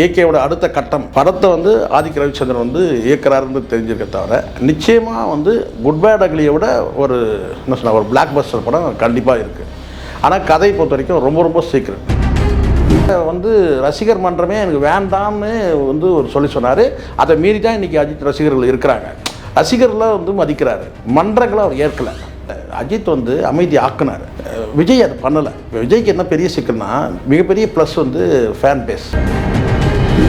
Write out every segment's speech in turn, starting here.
ஏகேவோட அடுத்த கட்டம் படத்தை வந்து ஆதிக்க ரவிச்சந்திரன் வந்து இயக்குறாருன்னு தெரிஞ்சிருக்க தவிர நிச்சயமாக வந்து குட் பேட் அக்லியை விட ஒரு என்ன சொன்ன ஒரு பிளாக் பஸ்டர் படம் கண்டிப்பாக இருக்குது ஆனால் கதையை பொறுத்த வரைக்கும் ரொம்ப ரொம்ப சீக்கிரம் வந்து ரசிகர் மன்றமே எனக்கு வேண்டாம்னு வந்து ஒரு சொல்லி சொன்னார். அதை மீறி தான் இன்றைக்கி அஜித் ரசிகர்கள் இருக்கிறாங்க. ரசிகர்லாம் வந்து மதிக்கிறாரு. மன்றங்களை அவர் ஏற்கலை. அஜித் வந்து அமைதி ஆக்குனார். விஜய் அதை பண்ணலை. விஜய்க்கு என்ன பெரிய சிக்கல்னா மிகப்பெரிய ப்ளஸ் வந்து ஃபேன் பேஸ்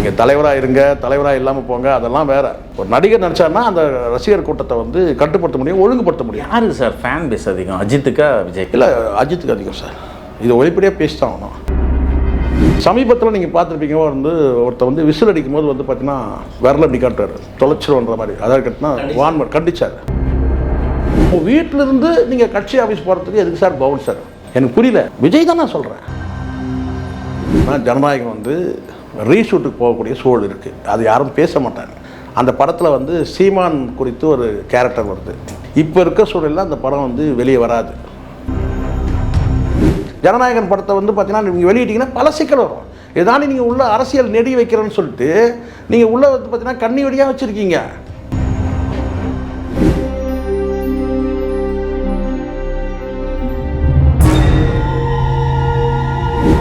நீங்கள் தலைவராக இருங்க தலைவராக இல்லாமல் போங்க அதெல்லாம் வேற. ஒரு நடிகர் நடிச்சாருன்னா அந்த ரசிகர் கூட்டத்தை வந்து கட்டுப்படுத்த முடியும் ஒழுங்குபடுத்த முடியும். யாருக்கு சார் ஃபேன் பேஸ் அதிகம். அஜித்துக்கா விஜய் இல்லை அஜித்துக்கு அதிகம் சார் இது ஒளிப்படியாக பேசி தான் ஆகணும். சமீபத்தில் நீங்கள் பார்த்துருப்பீங்க வந்து ஒருத்தர் வந்து விசில் அடிக்கும் போது வந்து பார்த்தீங்கன்னா விரல அப்படி காட்டுறாரு தொலைச்சிருவன்ற மாதிரி. அதாவது கட்டினா வான்மர் கண்டிச்சார். உங்கள் வீட்டிலிருந்து நீங்கள் கட்சி ஆஃபீஸ் போகிறதுக்கு எதுக்கு சார் பவுல் சார் எனக்கு புரியல. விஜய் தான் நான் சொல்கிறேன் ஆனால் ஜனநாயகம் வந்து ரீஷூட்டுக்கு போகக்கூடிய சூழல் இருக்குது அது யாரும் பேச மாட்டாங்க. அந்த படத்தில் வந்து சீமான் குறித்து ஒரு கேரக்டர் வருது. இப்போ இருக்க சூழலில் அந்த படம் வந்து வெளியே வராது. ஜனநாயகன் படத்தை வந்து பார்த்தீங்கன்னா நீங்கள் வெளியிட்டீங்கன்னா பல சிக்கல் வரும். ஏதானே நீங்கள் உள்ள அரசியல் நெடி வைக்கிறேன்னு சொல்லிட்டு நீங்கள் உள்ள வந்து பார்த்தீங்கன்னா கண்ணி வெடியாக வச்சுருக்கீங்க.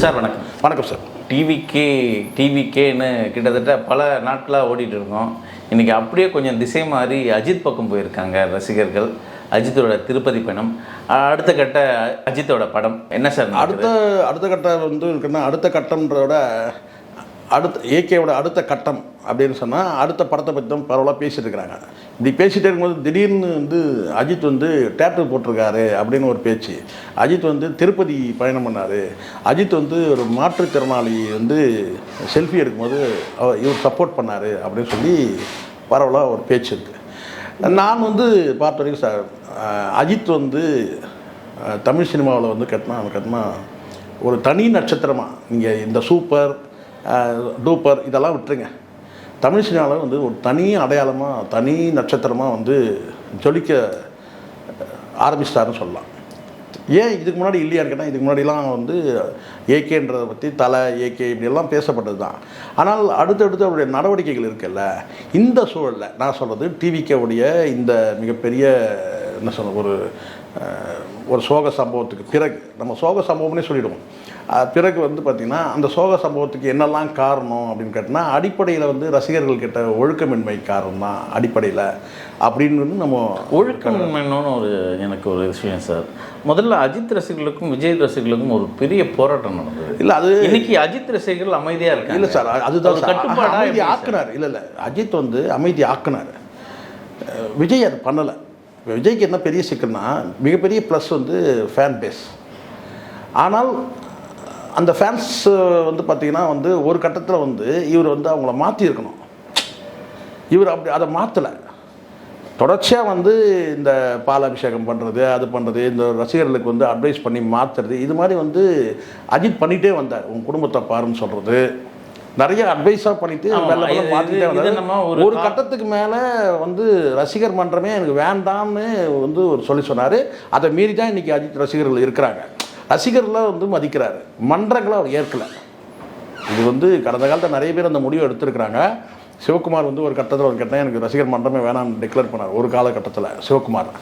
சார் வணக்கம். வணக்கம் சார். டிவிக்கே டிவிக்கேன்னு கிட்டத்தட்ட பல நாட்களாக ஓடிட்டு இருக்கோம். இன்றைக்கி அப்படியே கொஞ்சம் திசை மாறி அஜித் பக்கம் போயிருக்காங்க ரசிகர்கள். அஜித்தோட திருப்பதி பயணம். அடுத்த கட்ட அஜித்தோட படம். என்ன சார் அடுத்த அடுத்த கட்டம் வந்து இருக்குன்னா அடுத்த கட்டம்ன்றத அடுத்த ஏகேவோட அடுத்த கட்டம். அப்படின்னு சொன்னால் அடுத்த படத்தை பற்றி தான் பரவலாக பேசிகிட்டு இருக்கிறாங்க. இப்படி பேசிகிட்டே இருக்கும்போது திடீர்னு வந்து அஜித் வந்து டேட்டர் போட்டிருக்காரு அப்படின்னு ஒரு பேச்சு. அஜித் வந்து திருப்பதி பயணம் பண்ணார். அஜித் வந்து ஒரு மாற்றுத்திறனாளி வந்து செல்ஃபி எடுக்கும்போது அவர் இவர் சப்போர்ட் பண்ணார் அப்படின்னு சொல்லி பரவலாக ஒரு பேச்சு இருக்குது நான் வந்து பார்த்த வரைக்கும் சார் அஜித் வந்து தமிழ் சினிமாவில் வந்து கட்டினா அவன் கட்டினா ஒரு தனி நட்சத்திரமாக நீங்கள் இந்த சூப்பர் டூப்பர் இதெல்லாம் விட்டுருங்க. தமிழ் சினிமாவில் வந்து ஒரு தனி அடையாளமாக தனி நட்சத்திரமாக வந்து ஜொலிக்க ஆரம்பிச்சிட்டாருன்னு சொல்லலாம். ஏன் இதுக்கு முன்னாடி இல்லையான்னு கேட்டால் இதுக்கு முன்னாடிலாம் வந்து ஏகேன்றதை பற்றி தலை ஏகே இப்படியெல்லாம் பேசப்பட்டது தான். ஆனால் அடுத்தடுத்து அவருடைய நடவடிக்கைகள் இருக்குல்ல இந்த சூழலில் நான் சொல்கிறது டிவிக்கேவுடைய இந்த மிகப்பெரிய என்ன சொல்ல ஒரு ஒரு சோக சம்பவத்துக்கு பிறகு நம்ம சோக சம்பவம்னே சொல்லிவிடுவோம் பிறகு வந்து பார்த்திங்கன்னா அந்த சோக சம்பவத்துக்கு என்னெல்லாம் காரணம் அப்படின்னு கேட்டினா அடிப்படையில் வந்து ரசிகர்கள் கிட்ட ஒழுக்கமின்மை காரணம் தான் அடிப்படையில். அப்படின்னு நம்ம ஒழுக்கமின்மைன்னு ஒரு எனக்கு ஒரு விஷயம் சார். முதல்ல அஜித் ரசிகர்களுக்கும் விஜய் ரசிகர்களுக்கும் ஒரு பெரிய போராட்டம் நடந்தது. இல்லை அது இன்னைக்கு அஜித் ரசிகர்கள் அமைதியா இருக்காங்க. இல்லை சார் அதுதான். கட்டுப்பாடா அமைதி? ஆக்குனார். இல்லை இல்லை. அஜித் வந்து அமைதி ஆக்குனார். விஜய் அது பண்ணலை. விஜய்க்கு என்ன பெரிய சிக்கல்னா மிகப்பெரிய ப்ளஸ் வந்து ஃபேன் பேஸ் ஆனால் அந்த ஃபேன்ஸ் வந்து பார்த்திங்கன்னா வந்து ஒரு கட்டத்தில் வந்து இவர் வந்து அவங்கள மாற்றிருக்கணும் இவர் அப்படி அதை மாற்றலை தொடர்ச்சியாக வந்து இந்த பால் அபிஷேகம் பண்ணுறது அது பண்ணுறது இந்த ரசிகர்களுக்கு வந்து அட்வைஸ் பண்ணி மாற்றுறது இது மாதிரி வந்து அஜித் பண்ணிகிட்டே வந்தார். உன் குடும்பத்தை பாருன்னு சொல்கிறது நிறைய அட்வைஸாக பண்ணிட்டு இது வந்தாரு. ஒரு கட்டத்துக்கு மேலே வந்து ரசிகர் மன்றமே எனக்கு வேண்டாம்னு வந்து ஒரு சொல்லி சொன்னார். அதை மீறி தான் இன்றைக்கி அஜித் ரசிகர்கள் இருக்கிறாங்க. ரசிகர்களை வந்து மதிக்கிறாரு. மன்றங்களை அவர் ஏற்கலை. இது வந்து கடந்த காலத்தில் நிறைய பேர் அந்த முடிவை எடுத்திருக்கிறாங்க. சிவகுமார் வந்து ஒரு கட்டத்தில் ஒரு கட்டம் எனக்கு ரசிகர் மன்றமே வேணாம்னு டிக்ளேர் பண்ணார். ஒரு காலகட்டத்தில் சிவகுமார்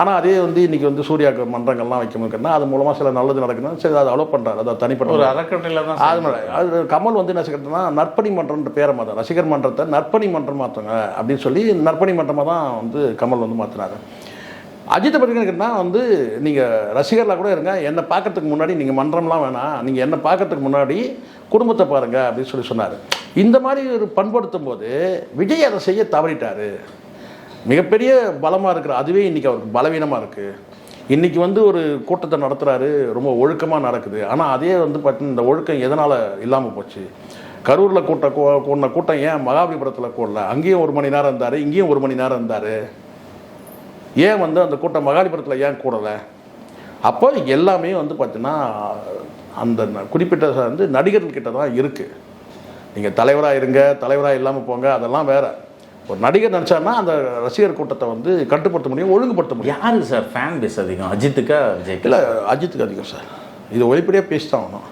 ஆனால் அதே வந்து இன்றைக்கி வந்து சூர்யாக்கு மன்றங்கள்லாம் வைக்கணும் கேட்டால் அது மூலமாக சில நல்லது நடக்குதுன்னா சரி அதை அலோவ் பண்ணுறாரு அதை தனிப்பட்ட ஒரு அறக்கட்டளையில தான் அதனால அது கமல் வந்து என்ன செய்யறதுனா நற்பணி மன்றம்ன்ற பேரை மாற்ற ரசிகர் மன்றத்தை நற்பணி மன்றம் மாற்றுங்க அப்படின்னு சொல்லி நற்பணி மன்றமாக தான் வந்து கமல் வந்து மாற்றினாரு அஜித்தை பற்றி கேட்டால் வந்து நீங்கள் ரசிகர்களாக கூட இருங்க. என்னை பார்க்கறதுக்கு முன்னாடி நீங்கள் மன்றம்லாம் வேணாம் நீங்கள் என்னை பார்க்கறதுக்கு முன்னாடி குடும்பத்தை பாருங்க அப்படின்னு சொல்லி சொன்னார். இந்த மாதிரி ஒரு பண்படுத்தும் போது விஜய் அதை செய்ய தவறிட்டார். மிகப்பெரிய பலமாக இருக்கிற அதுவே இன்றைக்கி அவருக்கு பலவீனமாக இருக்குது இன்றைக்கி வந்து ஒரு கூட்டத்தை நடத்துகிறாரு ரொம்ப ஒழுக்கமாக நடக்குது. ஆனால் அதே வந்து பார்த்தீங்கன்னா இந்த ஒழுக்கம் எதனால் இல்லாமல் போச்சு? கரூரில் கூட்ட கூடின கூட்டம் ஏன் மகாபலிபுரத்தில் கூடல? அங்கேயும் ஒரு மணி நேரம் இருந்தார் இங்கேயும் ஒரு மணி நேரம் இருந்தார். ஏன் வந்து அந்த கூட்டம் மகாபலிபுரத்தில் ஏன் கூடலை? அப்போ எல்லாமே வந்து பார்த்தீங்கன்னா அந்த குறிப்பிட்ட வந்து நடிகர்கள்கிட்ட தான் இருக்குது நீங்கள் தலைவராக இருங்க தலைவராக இல்லாமல் போங்க அதெல்லாம் வேற. ஒரு நடிகர் நினச்சாருன்னா அந்த ரசிகர் கூட்டத்தை வந்து கட்டுப்படுத்த முடியும் ஒழுங்குபடுத்த முடியும். யாருக்கு சார்? ஃபேன் பேஸ் அதிகம். அஜித்துக்கா விஜய் இல்லை அஜித்துக்கு அதிகம் சார். இது ஒளிப்படியாக பேசி தான் ஆகணும்.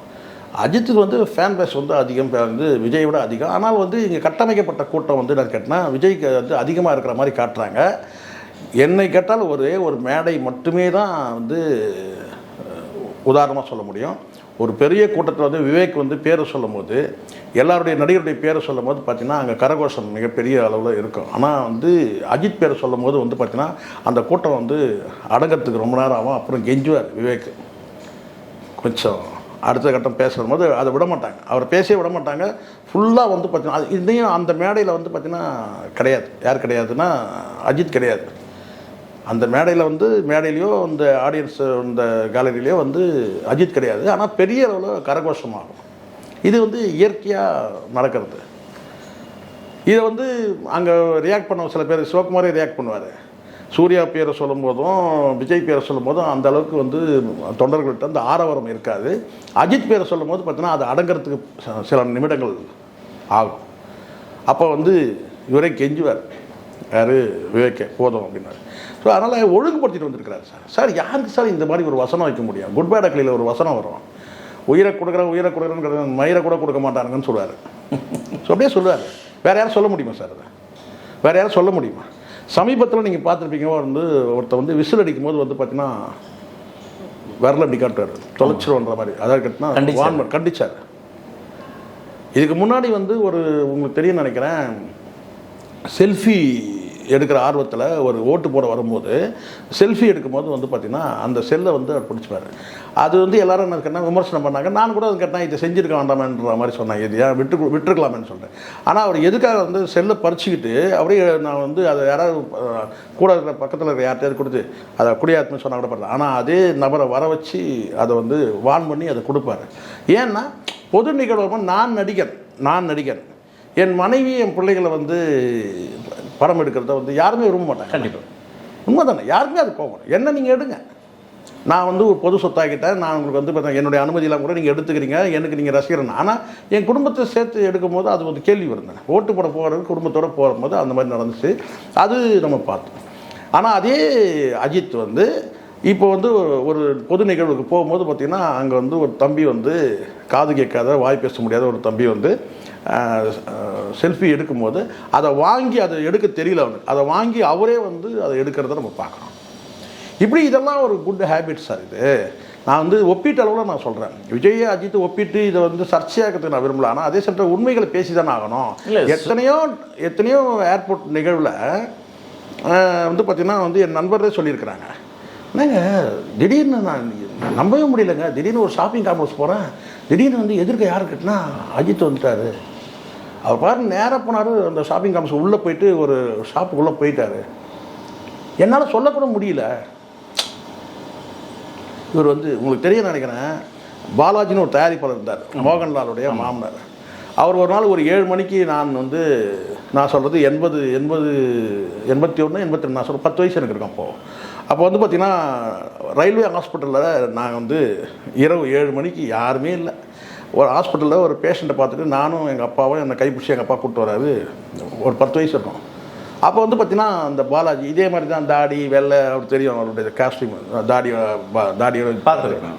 அஜித்துக்கு வந்து ஃபேன் பேஸ் வந்து அதிகம் வந்து விஜயை விட அதிகம். ஆனால் வந்து இங்கே கட்டமைக்கப்பட்ட கூட்டம் வந்து நான் கேட்டினா விஜய்க்கு வந்து அதிகமாக இருக்கிற மாதிரி காட்டுறாங்க. என்னை கேட்டால் ஒரே ஒரு மேடை மட்டுமே தான் வந்து உதாரணமாக சொல்ல முடியும். ஒரு பெரிய கூட்டத்தில் வந்து விவேக் வந்து பேரை சொல்லும்போது எல்லாருடைய நடிகருடைய பேரை சொல்லும்போது பார்த்தீங்கன்னா அங்கே கரகோஷம் மிகப்பெரிய அளவில் இருக்கும். ஆனால் வந்து அஜித் பேரை சொல்லும்போது வந்து பார்த்தீங்கன்னா அந்த கூட்டம் வந்து அடங்கிறதுக்கு ரொம்ப நேரம் ஆகும். அப்புறம் கெஞ்சுவார் விவேக். கொஞ்சம் அடுத்த கட்டம் பேசுகிற போது அதை விட மாட்டாங்க. அவர் பேசவே விட மாட்டாங்க. ஃபுல்லாக வந்து பார்த்தீங்கன்னா அது இதையும் அந்த மேடையில் வந்து பார்த்தீங்கன்னா கிடையாது. யார் கிடையாதுன்னா அஜித் கிடையாது. அந்த மேடையில் வந்து மேடையிலையோ இந்த ஆடியன்ஸ் இந்த கேலரியிலையோ வந்து அஜித் கிடையாது. ஆனால் பெரிய அளவில் கரகோஷமாகும். இது வந்து இயற்கையாக நடக்கிறது. இதை வந்து அங்கே ரியாக்ட் பண்ண சில பேர் சிவகுமாரே ரியாக்ட் பண்ணுவார். சூர்யா பேரை சொல்லும் போதும் விஜய் பேரை சொல்லும் போதும் அந்த அளவுக்கு வந்து தொண்டர்கள்ட்ட அந்த ஆரவாரம் இருக்காது. அஜித் பேரை சொல்லும் போது பார்த்தீங்கன்னா அது அடங்கிறதுக்கு ச- சில நிமிடங்கள் ஆகும். அப்போ வந்து இவரே கெஞ்சுவார். யார் விவேக்கே போதும் அப்படின்னாரு. ஸோ அதனால் ஒழுங்குபடுத்திட்டு வந்திருக்கிறாரு சார். சார் யாருக்கு சார் இந்த மாதிரி ஒரு வசனம் வைக்க முடியும்? குட் பேட் அக்லியில் ஒரு வசனம் வரும். உயிரை கொடுக்குறேன் உயிரை கொடுக்குறேன்னு மயிரை கூட கொடுக்க மாட்டானுங்கன்னு சொல்லுவார். ஸோ அப்படியே சொல்லுவார். வேறு யாரும் சொல்ல முடியுமா சார் அதை? வேறு யாரும் சொல்ல முடியுமா? சமீபத்தில் நீங்கள் பார்த்துருப்பீங்க வந்து ஒருத்தர் வந்து விசில் அடிக்கும் போது வந்து பார்த்தீங்கன்னா விரல் அப்படி காட்டுவார் தொலைச்சிருவன்ற மாதிரி. அதாவது கட்டினா கண்டிச்சாரு. வான் கண்டிச்சார். இதுக்கு முன்னாடி வந்து ஒரு உங்களுக்கு தெரியும் நினைக்கிறேன் செல்ஃபி எடுக்கிற ஆர்வத்தில் ஒரு ஓட்டு போட வரும்போது செல்ஃபி எடுக்கும்போது வந்து பார்த்திங்கன்னா அந்த செல்லை வந்து அவர் பிடிச்சிப்பாரு. அது வந்து எல்லாரும் என்ன கேட்டால் விமர்சனம் பண்ணாங்க. நான் கூட அது கேட்டேன். இதை செஞ்சிருக்க வேண்டாமன்ற மாதிரி சொன்னாங்க. இது ஏன் விட்டு விட்டுருக்கலாமேன்னு சொல்கிறேன் ஆனால் அவர் எதுக்காக வந்து செல்லை பறிச்சுக்கிட்டு அப்படியே நான் வந்து அதை யாராவது கூட இருக்கிற பக்கத்தில் இருக்கிற யார்கிட்டயாவது கொடுத்து அதை குடியாத்துன்னு சொன்னால் கூட பரவாயில்ல. ஆனால் அதே நபரை வர வச்சு அதை வந்து வான் பண்ணி அதை கொடுப்பாரு. ஏன்னா பொது நிகழ்வு நான் நடிகன் நான் நடிகன். என் மனைவி என் பிள்ளைகளை வந்து படம் எடுக்கிறத வந்து யாருமே விரும்ப மாட்டாங்க. கண்டிப்பாக உண்மை தானே யாருக்குமே அது கோவம். என்ன நீங்கள் எடுங்க. நான் வந்து ஒரு பொது சொத்தாக்கிட்டேன் நான் உங்களுக்கு வந்து பார்த்தா என்னுடைய அனுமதியெல்லாம் கூட நீங்கள் எடுத்துக்கிறீங்க. எனக்கு நீங்கள் ரசிகரன். ஆனால் என் குடும்பத்தை சேர்த்து எடுக்கும்போது அது ஒரு கேள்வி வருது ஓட்டு போட போகிறது குடும்பத்தோடு போகும்போது அந்த மாதிரி நடந்துச்சு. அது நம்ம பார்த்தோம். ஆனால் அதே அஜித் வந்து இப்போ வந்து ஒரு பொது நிகழ்வுக்கு போகும்போது பார்த்திங்கன்னா அங்கே வந்து ஒரு தம்பி வந்து காது கேட்காத வாய் பேச முடியாத ஒரு தம்பி வந்து செல்ஃபி எடுக்கும்போது அதை வாங்கி அதை எடுக்க தெரியல அவனுக்கு. அதை வாங்கி அவரே வந்து அதை எடுக்கிறத நம்ம பார்க்குறோம் இப்படி இதெல்லாம் ஒரு குட் ஹேபிட் சார் இது. நான் வந்து ஒப்பீட்டு அளவில் நான் சொல்கிறேன் விஜய் அஜித் ஒப்பிட்டு இதை வந்து சர்ச்சையாக்கிறதுக்கு நான் விரும்பல. ஆனால் அதே சமயத்தில் உண்மைகளை பேசி தானே ஆகணும் எத்தனையோ எத்தனையோ ஏர்போர்ட் நிகழ்வில் வந்து பார்த்திங்கன்னா வந்து என் நண்பர்களே சொல்லியிருக்கிறாங்க. என்னங்க திடீர்னு நான் நம்பவே முடியலங்க. திடீர்னு ஒரு ஷாப்பிங் காம்ப்ளெக்ஸ் போகிறேன் திடீர்னு வந்து எதிர்க்க யார் கிட்டனா அஜித் வந்துட்டாரு. அவர் பாருங்க நேராக போனார் அந்த ஷாப்பிங் காம்ப்ளெக்ஸ் உள்ளே போயிட்டு ஒரு ஷாப்புக்குள்ளே போயிட்டாரு. என்னால் சொல்லக்கூட முடியல. இவர் வந்து உங்களுக்கு தெரிய நினைக்கிறேன் பாலாஜின்னு ஒரு தயாரிப்பாளர் இருந்தார் மோகன்லாலுடைய மாமனார். அவர் ஒரு நாள் ஒரு ஏழு மணிக்கு நான் வந்து நான் சொல்கிறது எண்பது எண்பது எண்பத்தி ஒன்று எண்பத்தி ரெண்டு நான் சொல்கிறேன் பத்து வயசு எனக்கு இருக்கும் அப்போது அப்போ வந்து பார்த்திங்கன்னா ரயில்வே ஹாஸ்பிட்டலில் நான் வந்து இரவு ஏழு மணிக்கு யாருமே இல்லை. ஒரு ஹாஸ்பிட்டலில் ஒரு பேஷண்ட்டை பார்த்துட்டு நானும் எங்கள் அப்பாவும் என்னை கைப்பிடிச்சி எங்கள் அப்பா கூப்பிட்டு வராரு. ஒரு பத்து வயசு இருக்கும். அப்போ வந்து பார்த்தீங்கன்னா அந்த பாலாஜி இதே மாதிரி தான் தாடி வெள்ளை அவர் தெரியும் அவருடைய காஸ்டியூம் தாடி பா- தாடியோட பார்த்துருக்கேன்.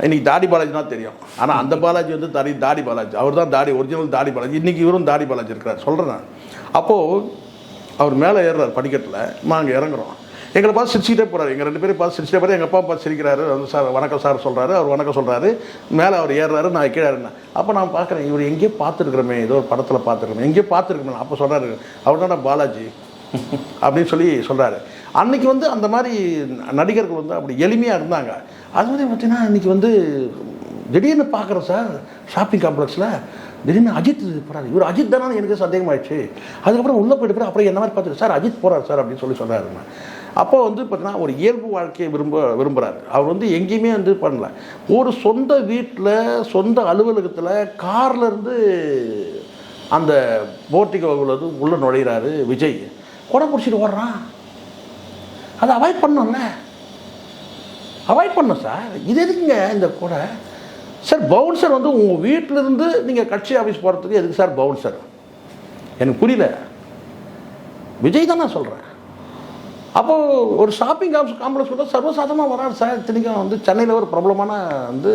இன்றைக்கி தாடி பாலாஜி தான் தெரியும். ஆனால் அந்த பாலாஜி வந்து தனி தாடி பாலாஜி. அவர் தான் தாடி ஒரிஜினல் தாடி பாலாஜி. இன்றைக்கி இவரும் தாடி பாலாஜி இருக்கிறார். சொல்கிறேன் அப்போது அவர் மேலே ஏறுறார் படிக்கட்டில். நாங்கள் இறங்குறோம். எங்களை பார்த்து சிரிச்சுக்கிட்டே போகிறாரு எங்கள் ரெண்டு பேரும் பார்த்து சிரிச்சிட்டே போகிறாரு எங்கள் அப்பா பார்த்து சிரிக்கிறாரு. வந்து சார் வணக்கம் சார் சொல்கிறாரு அவர் வணக்கம் சொல்கிறாரு மேலே அவர் ஏறுறாரு. நான் கீழே இருந்தேன் அப்போ நான் பார்க்குறேன் இவர் எங்கேயோ பார்த்துருக்குறோமே. ஏதோ ஒரு படத்தில் பார்த்துருக்கோமே எங்கேயோ பார்த்துருக்கோமே அப்போ சொல்கிறாரு அவர் தான் பாலாஜி? அப்படின்னு சொல்லி சொல்கிறாரு அன்னைக்கு வந்து அந்த மாதிரி நடிகர்கள் வந்து அப்படி எளிமையாக இருந்தாங்க. அது மாதிரி பார்த்தீங்கன்னா அன்றைக்கி வந்து திடீர்னு பார்க்குறோம் சார் ஷாப்பிங் காம்ப்ளெக்ஸில் திடீர்னு அஜித் போகிறாரு இவர் அஜித் தானே எனக்கு சந்தேகமாயிடுச்சு. அதுக்கப்புறம் உள்ளே போயிட்டு போய் அப்புறம் என்ன மாதிரி பார்த்துட்டு சார் அஜித் போகிறார் சார் அப்படின்னு சொல்லி சொல்கிறாருங்க அப்போ வந்து பார்த்தீங்கன்னா ஒரு இயல்பு வாழ்க்கையை விரும்ப விரும்புகிறாரு அவர் வந்து எங்கேயுமே வந்து பண்ணல. ஒரு சொந்த வீட்டில் சொந்த அலுவலகத்தில் கார்லேருந்து அந்த போர்ட்டிகோவில் வந்து உள்ளே நுழையிறாரு விஜய். கொடை பிடிச்சிட்டு ஓடுறான் அதை அவாய்ட் பண்ணோம்ல அவாய்ட் பண்ணோம் சார். இது எதுக்குங்க இந்த கொடை? சார் பவுன்சர் வந்து உங்கள் வீட்டிலேருந்து நீங்கள் கட்சி ஆஃபீஸ் போகிறதுக்கு எதுக்கு சார் பவுன்சர் எனக்கு புரியல. விஜய் தான் நான் சொல்கிறேன் அப்போது ஒரு ஷாப்பிங் காம்ப்ளெக்ஸ் காம்ப்ளெக்ஸ் கூட சர்வசாதாரணமாக வராரு சார். இத்தனைக்கும் வந்து சென்னையில் ஒரு பிரபலமான வந்து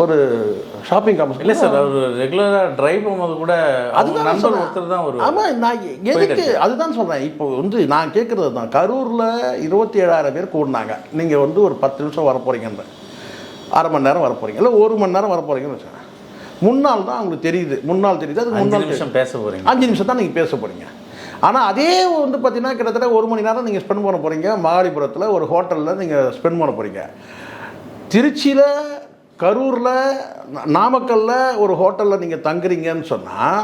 ஒரு ஷாப்பிங் காம்ப்ளெக்ஸ் இல்லை சார் அவர் ரெகுலராக டிரைவ் பண்ணும்போது கூட அதுதான் நண்பர். ஒருத்தர் தான் ஒரு ஆமாம் நான் எதுக்கு அதுதான் சொல்கிறேன் இப்போ வந்து நான் கேட்குறது தான். கரூரில் இருபத்தி ஏழாயிரம் பேர் கூடினாங்க. நீங்கள் வந்து ஒரு பத்து நிமிஷம் வர போகிறீங்கன்ற அரை மணி நேரம் வர போகிறீங்க இல்லை ஒரு மணி நேரம் வர போகிறீங்கன்னு வச்சுக்கோங்க. முன்னாள் தான் அவங்களுக்கு தெரியுது. முன்னாள் தெரியுது. அது முன்னாள் நிமிஷம் பேச போகிறீங்க அஞ்சு நிமிஷம் தான் நீங்கள் பேச போகிறீங்க ஆனால் அதே வந்து பார்த்தீங்கன்னா கிட்டத்தட்ட ஒரு மணி நேரம் நீங்கள் ஸ்பெண்ட் பண்ண போகிறீங்க மகாலிபுரத்தில் ஒரு ஹோட்டலில் நீங்கள் ஸ்பெண்ட் பண்ண போகிறீங்க திருச்சியில் கரூரில் நாமக்கல்லில் ஒரு ஹோட்டலில் நீங்கள் தங்குறீங்கன்னு சொன்னால்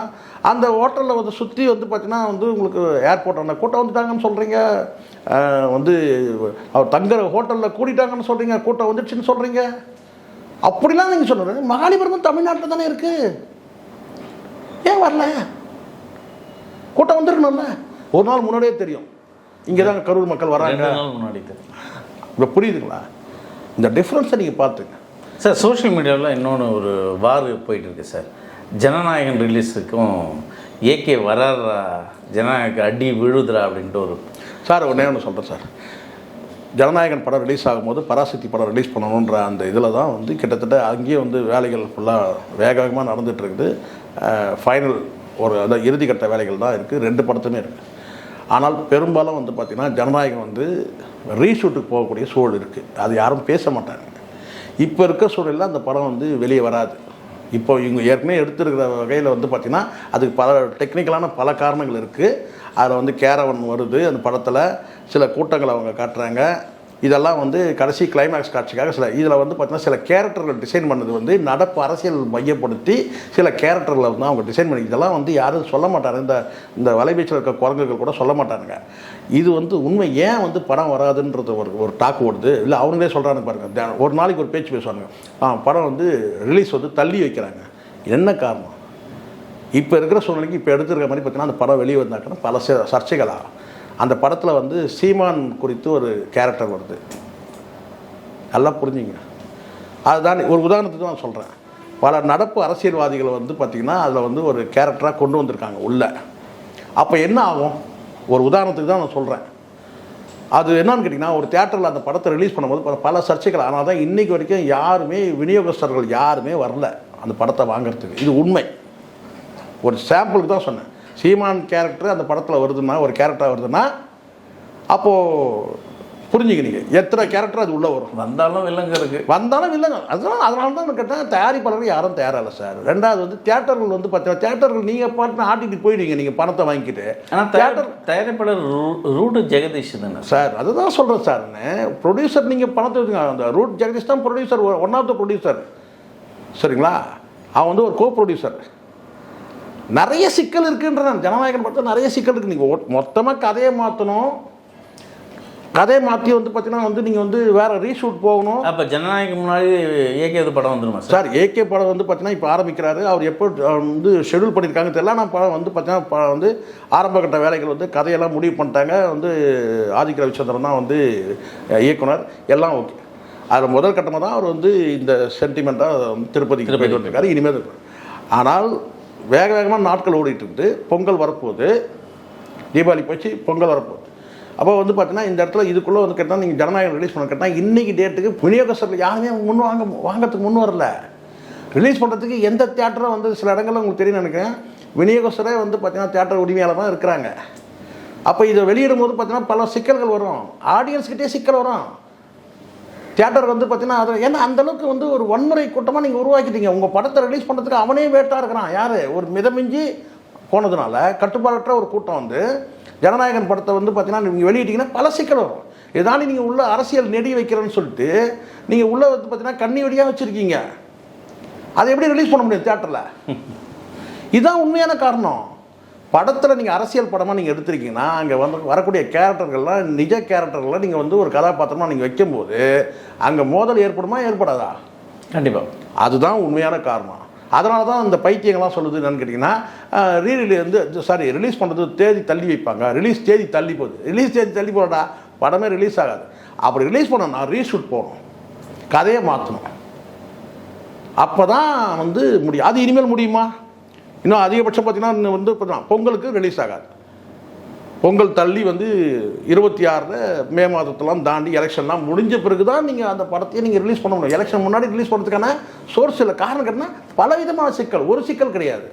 அந்த ஹோட்டலில் வந்து சுற்றி வந்து பார்த்தீங்கன்னா வந்து உங்களுக்கு ஏர்போர்ட் அந்த கூட்டம் வந்துட்டாங்கன்னு சொல்கிறீங்க வந்து அவர் தங்குற ஹோட்டலில் கூட்டிட்டாங்கன்னு சொல்கிறீங்க கூட்டம் வந்துடுச்சுன்னு சொல்கிறீங்க அப்படிலாம் நீங்கள் சொல்லுறது. மகாலிபுரம் தமிழ்நாட்டில் தானே இருக்குது ஏன் வரல? கூட்டம் வந்துருக்கணும்ல. ஒரு நாள் முன்னாடியே தெரியும். இங்கே தான் கரூர் மக்கள் வராங்க. முன்னாடி தெரியும். இப்போ புரியுதுங்களா? இந்த டிஃப்ரென்ஸை நீங்கள் பார்த்துங்க. சார் சோஷியல் மீடியாவில் இன்னொன்று ஒரு வார் போயிட்டு இருக்கு சார். ஜனநாயகன் ரிலீஸுக்கும் ஏகே வராரா ஜனநாயக அடி விழுதுரா அப்படின்ட்டு ஒரு சார் ஒன்றே ஒன்று சொல்கிறேன் சார். ஜனநாயகன் படம் ரிலீஸ் ஆகும்போது பராசக்தி படம் ரிலீஸ் பண்ணணுன்ற அந்த இதில் தான் வந்து கிட்டத்தட்ட அங்கேயே வந்து வேலைகள் ஃபுல்லாக வேக வேகமாக நடந்துகிட்ருக்குது இருக்குது ஃபைனல் ஒரு அதாவது இறுதிக்கட்ட வேலைகள் தான் இருக்குது ரெண்டு படத்துமே இருக்குது ஆனால் பெரும்பாலும் வந்து பார்த்திங்கன்னா ஜனநாயகம் வந்து ரீஷூட்டுக்கு போகக்கூடிய சூழல் இருக்குது அது யாரும் பேச மாட்டாங்க. இப்போ இருக்க சூழலில் அந்த படம் வந்து வெளியே வராது. இப்போ இவங்க ஏற்கனவே எடுத்திருக்கிற வகையில் வந்து பார்த்திங்கன்னா அதுக்கு பல டெக்னிக்கலான பல காரணங்கள் இருக்குது அதில் வந்து கேரவன் வருது. அந்த படத்தில் சில கூட்டங்களை அவங்க காட்டுறாங்க. இதெல்லாம் வந்து கடைசி கிளைமேக்ஸ் காட்சிக்காக சில இதில் வந்து பார்த்திங்கன்னா சில கேரக்டர்கள் டிசைன் பண்ணது வந்து நடப்பு அரசியல் மையப்படுத்தி சில கேரக்டர்களை வந்து அவங்க டிசைன் பண்ணி இதெல்லாம் வந்து யாரும் சொல்ல மாட்டாங்க. இந்த இந்த வலைபீச்சில் இருக்க குரங்குகள் கூட சொல்ல மாட்டானுங்க. இது வந்து உண்மை ஏன் வந்து படம் வராதுன்றது ஒரு ஒரு டாக் ஓடுது. இல்லை அவங்களே சொல்கிறாங்க பாருங்க. ஒரு நாளைக்கு ஒரு பேச்சு பேசுவாங்க படம் வந்து ரிலீஸ் வந்து தள்ளி வைக்கிறாங்க. என்ன காரணம்? இப்போ இருக்கிற சூழ்நிலைக்கு இப்போ எடுத்துருக்க மாதிரி பார்த்தீங்கன்னா அந்த படம் வெளியே வந்தாக்கன்னா பல ச- சர்ச்சைகளாகும் அந்த படத்தில் வந்து சீமான் குறித்து ஒரு கேரக்டர் வருது. நல்லா புரிஞ்சுங்க. அதுதான் ஒரு உதாரணத்துக்கு நான் சொல்கிறேன் பல நடப்பு அரசியல்வாதிகள் வந்து பார்த்திங்கன்னா அதில் வந்து ஒரு கேரக்டராக கொண்டு வந்திருக்காங்க உள்ள. அப்போ என்ன ஆகும்? ஒரு உதாரணத்துக்கு தான் நான் சொல்கிறேன் அது என்னன்னு கேட்டிங்கன்னா ஒரு தியேட்டரில் அந்த படத்தை ரிலீஸ் பண்ணும்போது பல- சர்ச்சைகள். ஆனால் தான் இன்றைக்கி வரைக்கும் யாருமே விநியோகஸ்தர்கள் யாருமே வரல அந்த படத்தை வாங்குறதுக்கு. இது உண்மை. ஒரு சாம்பிளுக்கு தான் சொன்னேன். சீமான் கேரக்டர் அந்த படத்தில் வருதுன்னா ஒரு கேரக்டர் வருதுன்னா அப்போது புரிஞ்சுக்க நீங்கள் எத்தனை கேரக்டர் அது உள்ளே வரும்? வந்தாலும் வில்லங்க இருக்கு. வந்தாலும் இல்லைங்க அதனால அதனால தான் நான் கேட்டேன் தயாரிப்பாளர்கள் யாரும் தயாராகல சார் ரெண்டாவது வந்து தியேட்டர்கள் வந்து பார்த்தீங்கன்னா தியேட்டர்கள் நீங்கள் பாட்டு ஆட்டிட்டு போயிடுவீங்க நீங்கள் பணத்தை வாங்கிக்கிட்டு. ஆனால் தியேட்டர் தயாரிப்பாளர் ரூ- ரூட்டு ஜெகதீஷ் தானே? சார் அதுதான் சொல்கிறேன் சார் ப்ரொடியூசர் நீங்கள் பணத்தை அந்த ரூட் ஜெகதீஷ் தான் producer one of the producer சரிங்களா? அவன் வந்து ஒரு கோ ப்ரொடியூசர் நிறைய சிக்கல் இருக்குன்ற ஜனநாயகன் படத்தில் நிறைய சிக்கல் இருக்குது நீங்கள் மொத்தமாக கதையை மாற்றணும் கதையை மாற்றி வந்து பார்த்தீங்கன்னா வந்து நீங்கள் வந்து வேறு ரீஷூட் போகணும். அப்போ ஜனநாயகம் முன்னாடி ஏகே படம் வந்துருமா சார்? ஏகே படம் வந்து பார்த்தீங்கன்னா இப்போ ஆரம்பிக்கிறாரு. அவர் எப்போ வந்து ஷெடியூல் பண்ணியிருக்காங்க தெரியல. நான் படம் வந்து பார்த்தீங்கன்னா வந்து ஆரம்ப கட்ட வேலைகள் வந்து கதையெல்லாம் முடிவு பண்ணிட்டாங்க. வந்து ஆதிக்க ரவிச்சந்திரன் தான் வந்து இயக்குனர். எல்லாம் ஓகே அதில் முதல் கட்டமாக தான் அவர் வந்து இந்த சென்டிமெண்ட்டாக திருப்பதிக்கு திருப்பதி. போயிட்டு வந்திருக்காரு. இனிமேல். ஆனால் வேக வேகமாக நாட்கள் ஓடிட்டு இருக்குது பொங்கல் வரப்போகுது. தீபாவளி போச்சு பொங்கல் வரப்போகுது. அப்போ வந்து பார்த்தீங்கன்னா இந்த இடத்துல இதுக்குள்ளே வந்து கேட்டால் நீங்கள் ஜனநாயகம் ரிலீஸ் பண்ண கேட்டால் இன்றைக்கி டேட்டுக்கு விநியோகஸ்தர்கள் யாருமே முன் வாங்க வாங்கிறதுக்கு முன் வரல. ரிலீஸ் பண்ணுறதுக்கு எந்த தேட்டரும் வந்து சில இடங்களில் உங்களுக்கு தெரியும் நினைக்கிறேன். விநியோகஸ்தரே வந்து பார்த்தீங்கன்னா தியேட்டர் உரிமையாளர் தான் இருக்கிறாங்க. அப்போ இதை வெளியிடும் போது பார்த்தீங்கன்னா பல சிக்கல்கள் வரும். ஆடியன்ஸ்கிட்டே சிக்கல் வரும். தியேட்டர் வந்து பார்த்தீங்கன்னா அது ஏன்னா அந்த அளவுக்கு வந்து ஒரு வன்முறை கூட்டமாக நீங்கள் உருவாக்கிட்டீங்க. உங்கள் படத்தை ரிலீஸ் பண்ணுறதுக்கு அவனே வேட்டாக இருக்கிறான். யார்? ஒரு மிதமிஞ்சி போனதுனால கட்டுப்பாடற்ற ஒரு கூட்டம் வந்து ஜனநாயகன் படத்தை வந்து பார்த்தீங்கன்னா நீங்கள் வெளியிட்டீங்கன்னா பல சிக்கல் வரும். இதாண்டி நீங்கள் உள்ள அரசியல் நெடி வைக்கிறேன்னு சொல்லிட்டு நீங்கள் உள்ளே வந்து பார்த்தீங்கன்னா கண்ணி வெடியாக வச்சுருக்கீங்க. அதை எப்படி ரிலீஸ் பண்ண முடியும் தியேட்டரில்? இதுதான் உண்மையான காரணம். படத்தில் நீங்கள் அரசியல் படமாக நீங்கள் எடுத்திருக்கீங்கன்னா அங்கே வந்து வரக்கூடிய கேரக்டர்கள்லாம் நிஜ கேரக்டர்களை நீங்கள் வந்து ஒரு கதாபாத்திரமாக நீங்கள் வைக்கும்போது அங்கே மோதல் ஏற்படுமா ஏற்படாதா? கண்டிப்பாக அதுதான் உண்மையான காரணம். அதனால தான் இந்த பைத்தியங்கள்லாம் சொல்லுது என்னன்னு கேட்டிங்கன்னா ரீரிலீ வந்து சாரி ரிலீஸ் பண்ணுறது தேதி தள்ளி வைப்பாங்க. ரிலீஸ் தேதி தள்ளி போகுது. ரிலீஸ் தேதி தள்ளி போடா படமே ரிலீஸ் ஆகாது. அப்படி ரிலீஸ் பண்ணணும்னா ரீஷூட் போகணும். கதையை மாற்றணும். அப்போ தான் வந்து முடியும். அது இனிமேல் முடியுமா? இன்னும் அதிகபட்சம் பார்த்தீங்கன்னா இன்னும் வந்து இப்போ பொங்கலுக்கு ரிலீஸ் ஆகாது. பொங்கல் தள்ளி வந்து இருபத்தி ஆறில் மே மாதத்தெல்லாம் தாண்டி எலெக்ஷன்லாம் முடிஞ்ச பிறகு தான் நீங்கள் அந்த படத்தையே நீங்கள் ரிலீஸ் பண்ண முடியும். எலெக்ஷன் முன்னாடி ரிலீஸ் பண்ணுறதுக்கான சோர்ஸ் இல்லை. காரணம் கேட்டால் பலவிதமான சிக்கல். ஒரு சிக்கல் கிடையாது.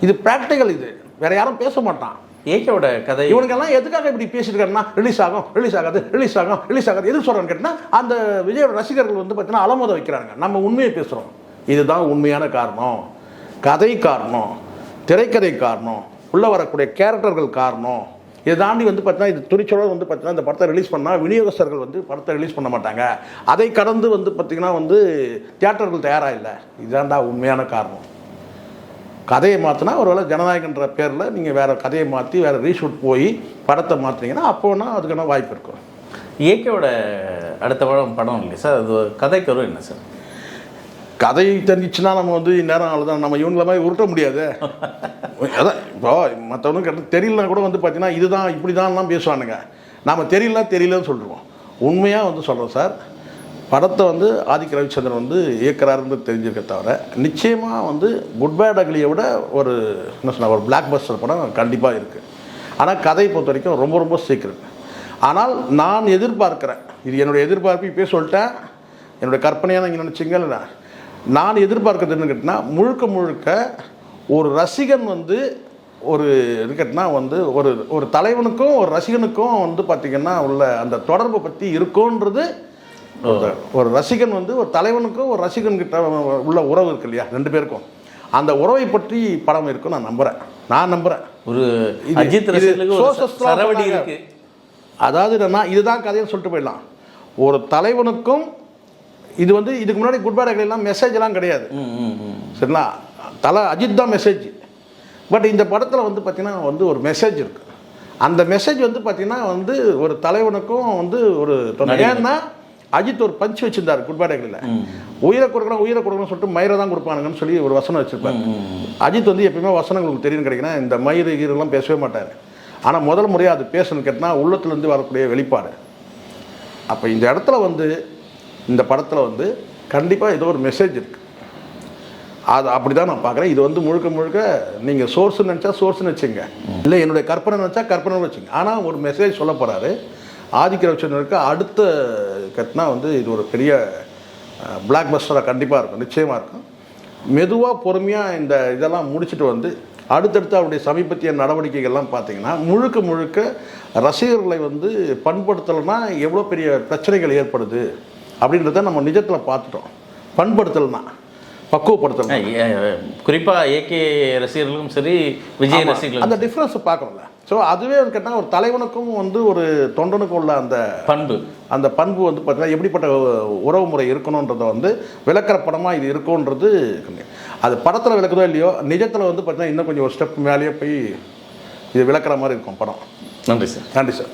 இது ப்ராக்டிக்கல் இது. வேற யாரும் பேச மாட்டான். ஏகேவோட கதை. இவனுக்கெல்லாம் எதுக்காக இப்படி பேசிட்டு இருக்காருன்னா ரிலீஸ் ஆகும் ரிலீஸ் ஆகாது ரிலீஸ் ஆகும் ரிலீஸ் ஆகாது. எது சொல்கிறேன்னு கேட்டால் அந்த விஜயோட ரசிகர்கள் வந்து பார்த்தீங்கன்னா அலமோத வைக்கிறாங்க. நம்ம உண்மையை பேசுகிறோம் இதுதான் உண்மையான காரணம். கதை காரணம் திரைக்கதை காரணம் உள்ளே வரக்கூடிய கேரக்டர்கள் காரணம். இதை தாண்டி வந்து பார்த்தீங்கன்னா இது துணிச்சலோடு வந்து பார்த்தீங்கன்னா இந்த படத்தை ரிலீஸ் பண்ணால் விநியோகஸ்தர்கள் வந்து படத்தை ரிலீஸ் பண்ண மாட்டாங்க. அதை கடந்து வந்து பார்த்தீங்கன்னா வந்து தியேட்டர்கள் தயாராக இல்லை இதுதான்டா உண்மையான காரணம். கதையை மாற்றினா ஒருவேளை ஜனநாயகன்ற பேரில் நீங்கள் வேறு கதையை மாற்றி வேறு ரீஷூட் போய் படத்தை மாற்றினீங்கன்னா அப்போனா அதுக்கான வாய்ப்பு இருக்கும். இயற்கையோட அடுத்த படம் படம் இல்லை சார்? அது ஒரு கதைக்கு வரும் என்ன சார்? கதை தெரிஞ்சிச்சுன்னா நம்ம வந்து இந்நேரம் அவ்வளோதான் நம்ம இவங்கள மாதிரி உருட்ட முடியாது. அதான் இப்போ மற்றவனுக்கு கிட்ட தெரியலனா கூட வந்து பார்த்தீங்கன்னா இதுதான் இப்படி தான்லாம் பேசுவானுங்க. நாம் தெரியல தெரியலன்னு சொல்லிடுவோம். உண்மையாக வந்து சொல்கிறோம் சார். படத்தை வந்து ஆதிக்க ரவிச்சந்திரன் வந்து இயக்குறாருன்னு தெரிஞ்சிருக்க தவிர நிச்சயமாக வந்து குட் பேட் அக்லியை விட ஒரு என்ன சொன்ன ஒரு பிளாக் பஸ்டர் படம் கண்டிப்பாக இருக்குது ஆனால் கதையை பொறுத்த வரைக்கும் ரொம்ப ரொம்ப சீக்கிரம் ஆனால் நான் எதிர்பார்க்குறேன். இது என்னுடைய எதிர்பார்ப்பு இப்பயே சொல்லிட்டேன். என்னுடைய கற்பனையாக நீங்கள் நினச்சிங்கல்ல நான் எதிர்பார்க்கறது என்ன கேட்டினா முழுக்க முழுக்க ஒரு ரசிகன் வந்து ஒரு இருக்கட்டுனா வந்து ஒரு ஒரு தலைவனுக்கும் ஒரு ரசிகனுக்கும் வந்து பார்த்திங்கன்னா உள்ள அந்த தொடர்பை பற்றி இருக்குன்றது ஒரு- ரசிகன் வந்து ஒரு தலைவனுக்கும் ஒரு ரசிகன் கிட்ட உள்ள உறவு இருக்கு இல்லையா ரெண்டு பேருக்கும். அந்த உறவை பற்றி படம் இருக்கும் நான் நம்புகிறேன் நான் நம்புகிறேன் ஒரு அஜித் சரவடி. இருக்கு. அதாவது என்னன்னா இதுதான் கதைன்னு சொல்லிட்டு போயிடலாம். ஒரு தலைவனுக்கும் இது வந்து இதுக்கு முன்னாடி குட் பை எல்லாம் மெசேஜ் எல்லாம் கிடையாது. சரிங்களா? தலை அஜித் தான் மெசேஜ் பட் இந்த படத்தில் வந்து பார்த்தீங்கன்னா வந்து ஒரு மெசேஜ் இருக்கு. அந்த மெசேஜ் வந்து பார்த்தீங்கன்னா வந்து ஒரு தலைவனுக்கும் வந்து ஒரு. ஏன்னா அஜித் ஒரு பஞ்ச் வச்சிருந்தார் குட் பேடைகளில் உயிரை கொடுக்கணும் உயிரை கொடுக்கணும்னு சொல்லிட்டு மயிரை தான் கொடுப்பானுங்கன்னு சொல்லி ஒரு வசனம் வச்சிருப்பாரு. அஜித் வந்து எப்பயுமே வசனங்கள் உங்களுக்கு தெரியும் கிடைக்குன்னா இந்த மயிறு கீரெல்லாம் பேசவே மாட்டார். ஆனால் முதல் முறையாக அது பேசணும்னு கேட்டால் உள்ளத்துலேருந்து வரக்கூடிய வெளிப்பாடு. அப்போ இந்த இடத்துல வந்து இந்த படத்தில் வந்து கண்டிப்பாக ஏதோ ஒரு மெசேஜ் இருக்குது அது அப்படி தான் நான் பார்க்குறேன். இது வந்து முழுக்க முழுக்க நீங்கள் சோர்ஸ்னு நினச்சா சோர்ஸ்னு வச்சுங்க. இல்லை என்னுடைய கற்பனை நினச்சா கற்பனை வச்சுங்க. ஆனால் ஒரு மெசேஜ் சொல்ல போகிறாரு ஆதிக்க அடுத்த கட்டினா வந்து இது ஒரு பெரிய பிளாக் பஸ்டராக கண்டிப்பாக இருக்கும். நிச்சயமாக இருக்கும். மெதுவாக பொறுமையாக இந்த இதெல்லாம் முடிச்சுட்டு வந்து அடுத்தடுத்து அவருடைய சமீபத்திய நடவடிக்கைகள்லாம் பார்த்தீங்கன்னா முழுக்க முழுக்க ரசிகர்களை வந்து பண்படுத்தலைன்னா எவ்வளோ பெரிய பிரச்சனைகள் ஏற்படுது? அப்படின்றத நம்ம நிஜத்தில் பார்த்துட்டோம். பண்படுத்தலைன்னா பக்குவப்படுத்தலாம் அஹ், ஏ- குறிப்பா ஏகே ரசிகர்களுக்கும் சரி விஜய் ரசிகர்களுக்கும் அந்த டிஃப்ரென்ஸ் பார்க்கணும்ல. ஸோ அதுவே கேட்டால் ஒரு தலைவனுக்கும் வந்து ஒரு தொண்டனுக்கும் உள்ள அந்த பண்பு. அந்த பண்பு வந்து பார்த்தீங்கன்னா எப்படிப்பட்ட உறவு முறை இருக்கணுன்றதை வந்து விளக்குற படமாக இது இருக்கும்ன்றது அது படத்தில் விளக்குதோ இல்லையோ நிஜத்தில் வந்து பார்த்தீங்கன்னா இன்னும் கொஞ்சம் ஒரு ஸ்டெப் மேலேயே போய் இது விளக்குற மாதிரி இருக்கும் படம். நன்றி சார் நன்றி சார்